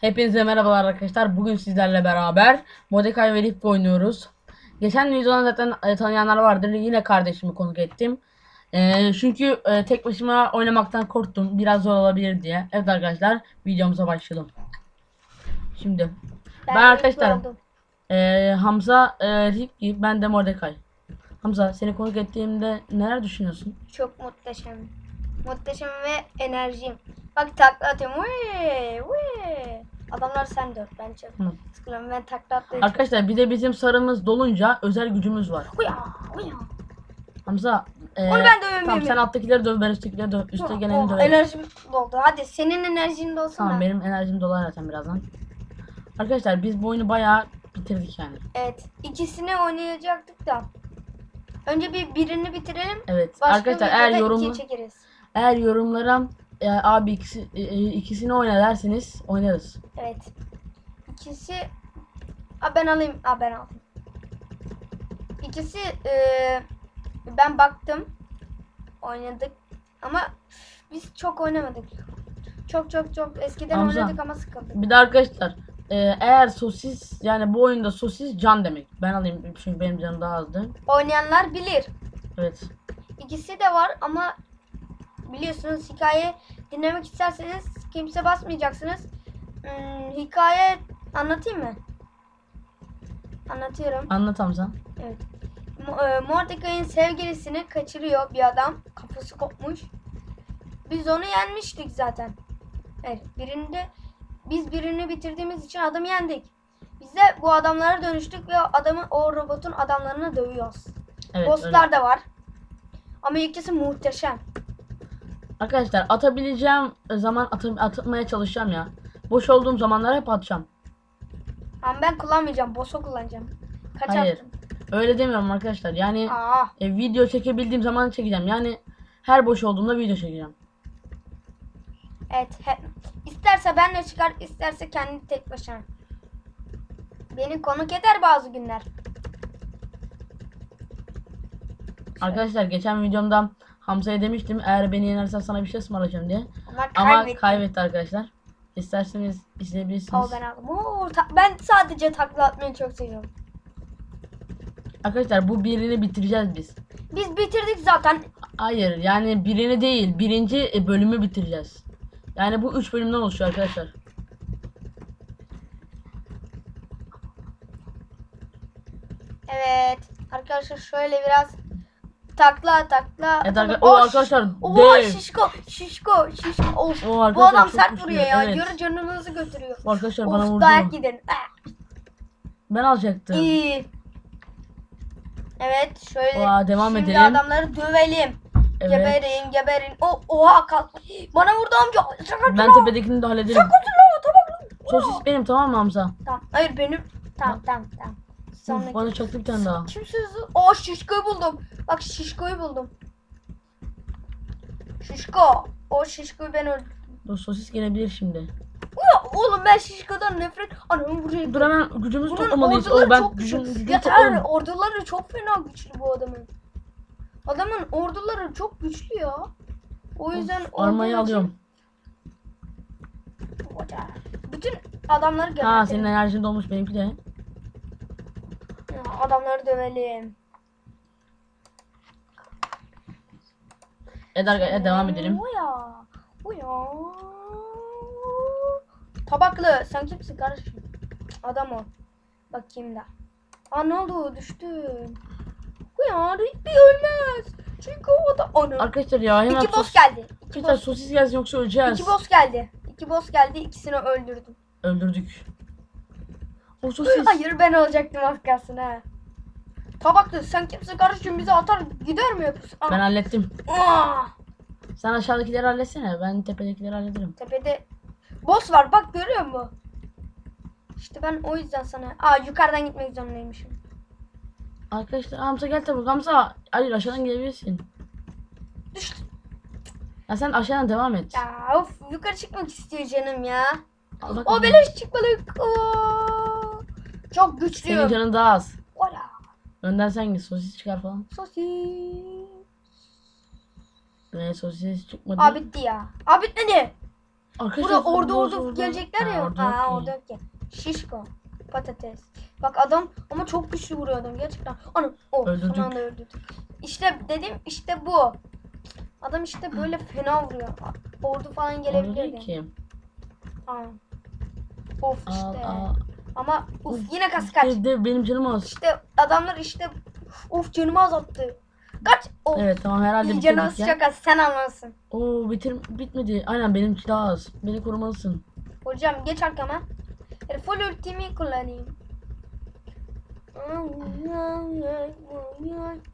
Hepinize merhabalar arkadaşlar. Bugün sizlerle beraber Mordecai ve Rift oynuyoruz. Geçen videodan zaten e, tanıyanlar vardır. Yine kardeşimi konuk ettim. E, çünkü e, tek başıma oynamaktan korktum. Biraz zor olabilir diye. Evet arkadaşlar videomuza başlayalım. Şimdi ben, arkadaşlar oldum. e, Hamza e, Rift ben de Mordecai. Hamza seni konuk ettiğimde neler düşünüyorsun? Çok muhteşem. Muhteşem ve enerjiyim. Bak takla atıyorum. Vee, vee. Adamlar sen dört. Ben çok sıkılıyorum. Ben takla atlayacağım. Arkadaşlar bir de bizim sarımız dolunca özel gücümüz var. Uya, uya. Hamza e, Onu ben dövmeyeyim Tamam sen alttakileri döv ben üsttekileri döv. Üste Oh, geleni döv. enerjim doldu. Hadi senin enerjin dolsun Tamam da. benim enerjim dolar zaten birazdan. Arkadaşlar biz bu oyunu bayağı bitirdik yani. Evet. ikisini oynayacaktık da. Önce bir birini bitirelim. Evet. Başka arkadaşlar eğer ikiyi yorum çekeriz. Eğer yorumlara e, abi ikisi, e, e, ikisini oyna derseniz oynarız. Evet. İkisi Aa, ben alayım. Aa, ben aldım. İkisi eee, ben baktım. Oynadık. Ama biz çok oynamadık. Çok çok çok eskiden Hamza. oynadık ama sıkıldık. Bir de arkadaşlar e, eğer sosis yani bu oyunda sosis can demek. Ben alayım çünkü benim canım daha azdı. Oynayanlar bilir. Evet. İkisi de var ama biliyorsunuz hikaye dinlemek isterseniz kimse basmayacaksınız. Hmm, hikaye anlatayım mı? Anlatıyorum. Anlat Hamza. Evet. E, Mordecai'nin sevgilisini kaçırıyor bir adam. Kafası kopmuş. Biz onu yenmiştik zaten. Evet. Birinde biz birini bitirdiğimiz için adamı yendik. Biz de bu adamlara dönüştük ve adamı o robotun adamlarını dövüyoruz. Evet. Bosslar öyle. da var. Ama ikisi muhteşem. Arkadaşlar atabileceğim zaman atı- atmaya çalışacağım ya. Boş olduğum zamanlar hep atacağım. Ama ben kullanmayacağım. Boss'u kullanacağım. Kaç Hayır. attın? Öyle demiyorum arkadaşlar. Yani Aa, E, video çekebildiğim zaman çekeceğim. Yani her boş olduğumda video çekeceğim. evet. He, isterse benle çıkar, isterse kendi tek başına. Beni konuk eder bazı günler. Arkadaşlar geçen videomda Hamza'ya demiştim eğer beni yenersen sana bir şey ısmarlayacağım diye. Ama kaybetti arkadaşlar. İsterseniz izleyebilirsiniz. ben aldım. Oo, ben sadece takla atmayı çok seviyorum. Arkadaşlar bu birini bitireceğiz biz. Biz bitirdik zaten. Hayır yani birini değil birinci e, bölümü bitireceğiz. Yani bu üç bölümden oluşuyor arkadaşlar. Evet. Arkadaşlar şöyle biraz takla takla. Evet atalım. arka- o arkadaşlar, Oo dev. şişko şişko şişko. Of. O Bu arkadaşlar adam çok sert güçlü, vuruyor ya. evet. Yarı canınızı götürüyor. Arkadaşlar bana Of vurdu. dayak gidin. Ah, Ben alacaktım. İyi. Evet şöyle. Oha, devam Şimdi edelim. adamları dövelim. Evet. Geberin geberin. O oha kalk. Bana vurdu amca. Sakın Ben tepedekini de hallederim. Tamam. Sosis benim tamam mı Hamza? Tamam. Hayır benim. Tamam tamam tamam. Sonraki. bana çaktı bir tane daha. Kimsiz. O şişkoyu buldum. Bak şişkoyu buldum. Şişko. O şişkoyu ben öldürdüm. Dur sosis gelebilir şimdi. Uya, Oğlum ben şişkodan nefret. Anam buraya. Dur hemen gücümüzü Bunun toplamalıyız. O ben çok gücüm, güçlü. gücümü Yeter. Orduları çok fena güçlü bu adamın. Adamın orduları çok güçlü ya. O yüzden Armayı ordu alıyorum. için- Bütün adamları Ha gebertelim. senin enerjin dolmuş benimki de. Adamları dövelim. Evet arkadaşlar devam edelim. Uya. Uya. Tabaklı. Sen kimsin kardeşim? Adam o. Bakayım da. Aa ne oldu? Düştün. Uya. Bir ölmez. Çünkü o da... Ana. Arkadaşlar ya hemen İki boss geldi. İki boss, sosis gelsin yoksa öleceğiz. iki boss geldi. İki boss geldi. İkisini öldürdüm. Öldürdük. O sosis. Hayır ben olacaktım az kalsın ha. Tabaklı sen kimsin kardeşim bizi atar gider mi yapıyorsun? Aa. Ben hallettim. Aa. Sen aşağıdakileri halletsene. Ben tepedekileri hallederim. Tepede boss var bak görüyor musun? İşte ben o yüzden sana... Aa yukarıdan gitmek zorundaymışım. Arkadaşlar Hamza gel tabi. Hamza hayır aşağıdan gelebilirsin. Düştü. Ya sen aşağıdan devam et. Ya of yukarı çıkmak istiyor canım ya. Allah O beleş çıkmalık. Oo. Çok güçlü. Senin canın daha az. Ola. Önden sen git sosis çıkar falan. Sosis. Ve sosis çıkmadı. Aa bitti ya. Aa bitmedi. Arkadaşlar Burada orada orada- orada gelecekler ya. orada Aa orada yok ki. Şişko. Patates. Bak adam ama çok güçlü vuruyor adam gerçekten. Ana o Öldürdük. son anda öldürdük. İşte dedim işte bu. Adam işte böyle fena vuruyor. Ordu falan Orada gelebilir. değil yani. ki. Aa. Of Aa, işte. aa. Ama uf yine kas kaç. De, de benim canım az. İşte adamlar işte of canımı azalttı. Kaç. Of. Evet tamam herhalde bitirdik ya. çok az sen anlarsın. Oo bitir bitmedi. Aynen benimki daha az. Beni korumalısın. Hocam geç arkama. Yani full ultimi kullanayım.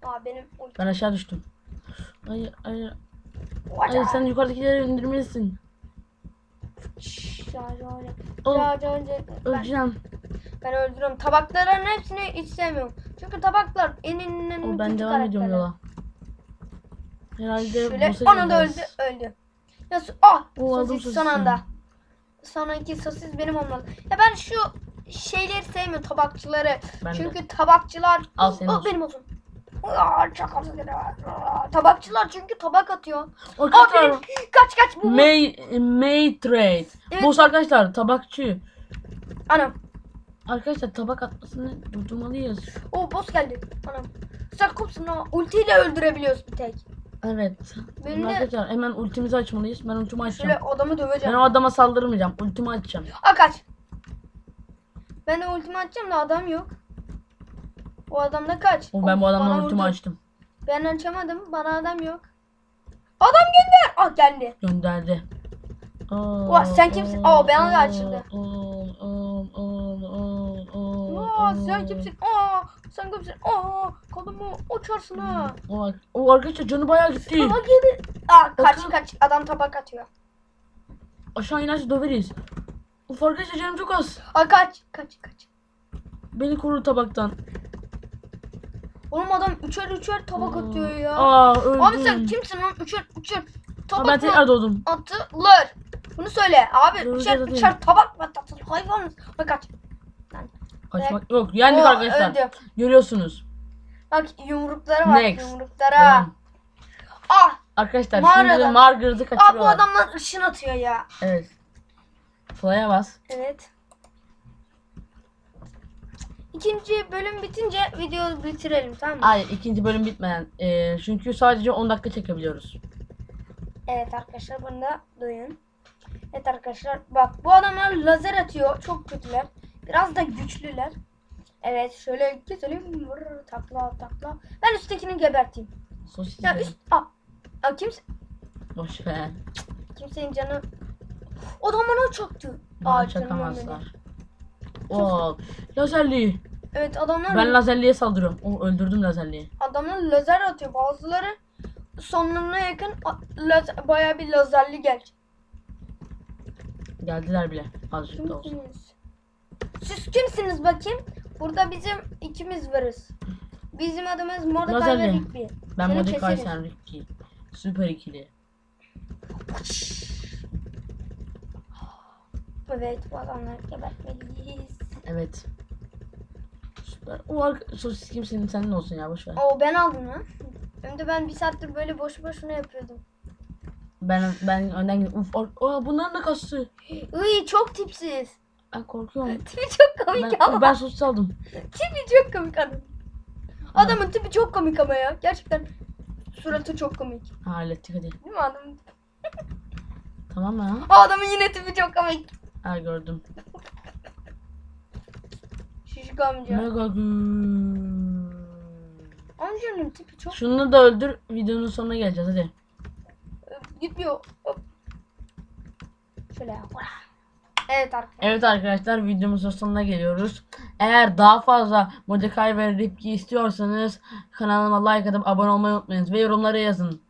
Aa benim ultim. Ben aşağı düştüm. Hayır. Hoca. Hayır sen yukarıdakileri indirmelisin. Ya, Ya, ya, ya. Ben, Öleceğim. ben öldürüyorum. Tabakların hepsini hiç sevmiyorum. Çünkü tabaklar en en en O ben devam ediyorum yola. Herhalde Şöyle boss'a onu da öldü geleceğiz. öldü. Ya su- ah Oo, aldım sosis sosisi. son anda. Sonraki sosis benim olmalı. Ya ben şu şeyleri sevmiyorum tabakçıları. Ben de. çünkü tabakçılar Al senin Oh, olsun. benim olsun. Aa, gene. Aa, Tabakçılar çünkü tabak atıyor. Benim. Arkadaşlar Kaç kaç bu. bu. May, May Trade. Evet. Boss arkadaşlar tabakçı. Anam. Arkadaşlar tabak atmasını durdurmalıyız. O boss geldi. Anam. Sen kopsun ha. Ultiyle öldürebiliyoruz bir tek. Evet. Benim de- Arkadaşlar hemen ultimizi açmalıyız. Ben ultimi açacağım. Şöyle adamı Ben döveceğim. o adama saldırmayacağım. Ultimi açacağım. Aa kaç. Ben de ultimi açacağım da adam yok. O adam da kaç. O ben Of, bu adamdan ultimi açtım. Ben açamadım. Bana adam yok. Adam gönder. Ah geldi. Gönderdi. Ulan sen kimsin? Aa, bana da açıldı. Aa sen kimsin? Aa sen kimsin? Aa kadımı uçarsın ha. O, arkadaşlar canı bayağı gitti. Baba gibi. Aa kaç kaç. Adam tabak atıyor. Aşağı inerse döveriz. Of arkadaşlar canım çok az. Aa kaç. Kaç kaç. Beni koru tabaktan. Oğlum adam üçer üçer tabak atıyor ya. Aa öldüm. Abi sen kimsin lan? Üçer üçer tabak ben mı tekrar doğdum. atılır? Bunu söyle abi. Dur, Üçer dur. üçer tabak mı atılır? Hayvan. Bak kaç. Kaçmak yok. Yendik Oo, arkadaşlar. öldü. Görüyorsunuz. Bak yumruklara bak Next. yumruklara. Ah, Arkadaşlar Mağaradan. şimdi Margaret'ı ah bu kaçırıyorlar. adamlar ışın atıyor ya. Evet. Fly'a bas. Evet. İkinci bölüm bitince videoyu bitirelim tamam mı? Hayır ikinci bölüm bitmeden. Ee, çünkü sadece 10 dakika çekebiliyoruz. Evet arkadaşlar bunu da duyun. Evet arkadaşlar bak bu adamlar lazer atıyor. Çok kötüler. Biraz da güçlüler. Evet şöyle gidelim. Vurr, Takla takla. Ben üsttekini geberteyim. Sosis. Ya üst... Aa, aa, kimse, Boş ver. kimsenin canı... O da bana çaktı. Bana çakamazlar. Oo, lazerli. Evet adamlar Ben lazerliye saldırıyorum. O öldürdüm lazerliyi. adamlar lazer atıyor. Bazıları sonlarına yakın lazer, bayağı bir lazerli gelecek. Geldiler bile. Azıcık da olsun. Kimsiniz? Siz kimsiniz bakayım? Burada bizim ikimiz varız. Bizim adımız Mordecai ve. Rigby. Ben Seni Mordecai sen Ricky. Süper ikili. Evet bu adamları gebertmeliyiz. Evet. Süper. O. Sosis kimsenin senin olsun ya boş ver. Oo ben aldım lan. Hem de ben bir saattir böyle boşu boşuna yapıyordum. Ben ben önden uf or- Aa, bunlar ne kastı? Iy çok tipsiz. Ben korkuyorum. Tipi çok komik Ben, ama. ben sosis aldım. Tipi çok komik adam. Adamın tipi çok komik ama ya. Gerçekten suratı çok komik. Ha, hallettik hadi. Değil mi adamın? Tamam ya. Adamın yine tipi çok komik. Ha gördüm. Şişik amca. Mega gül. Amcanın tipi çok Şunu da öldür. Videonun sonuna geleceğiz hadi. gitmiyor. Şöyle. Evet arkadaşlar. Evet arkadaşlar videomuzun sonuna geliyoruz. Eğer daha fazla Mordecai ve Ripki istiyorsanız kanalıma like atıp abone olmayı unutmayınız ve yorumlara yazın.